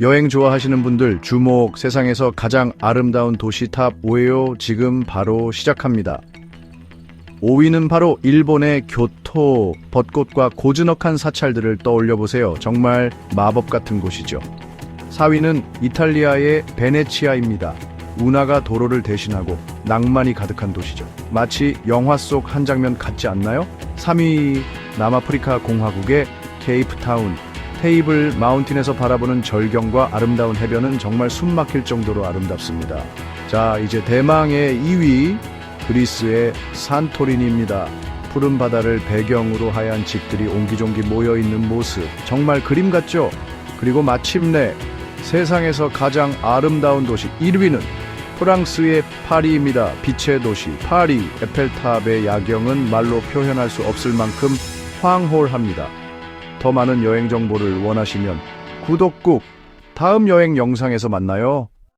여행 좋아하시는 분들 주목 세상에서 가장 아름다운 도시 탑 5예요. 지금 바로 시작합니다. 5위는 바로 일본의 교토, 벚꽃과 고즈넉한 사찰들을 떠올려 보세요. 정말 마법 같은 곳이죠. 4위는 이탈리아의 베네치아입니다. 운하가 도로를 대신하고 낭만이 가득한 도시죠. 마치 영화 속 한 장면 같지 않나요? 3위 남아프리카 공화국의 케이프타운. 테이블 마운틴에서 바라보는 절경과 아름다운 해변은 정말 숨막힐 정도로 아름답습니다. 자, 이제 대망의 2위 그리스의 산토리니입니다. 푸른 바다를 배경으로 하얀 집들이 옹기종기 모여 있는 모습 정말 그림 같죠? 그리고 마침내 세상에서 가장 아름다운 도시 1위는 프랑스의 파리입니다. 빛의 도시 파리 에펠탑의 야경은 말로 표현할 수 없을 만큼 황홀합니다. 더 많은 여행 정보를 원하시면 구독 꾹 다음 여행 영상에서 만나요.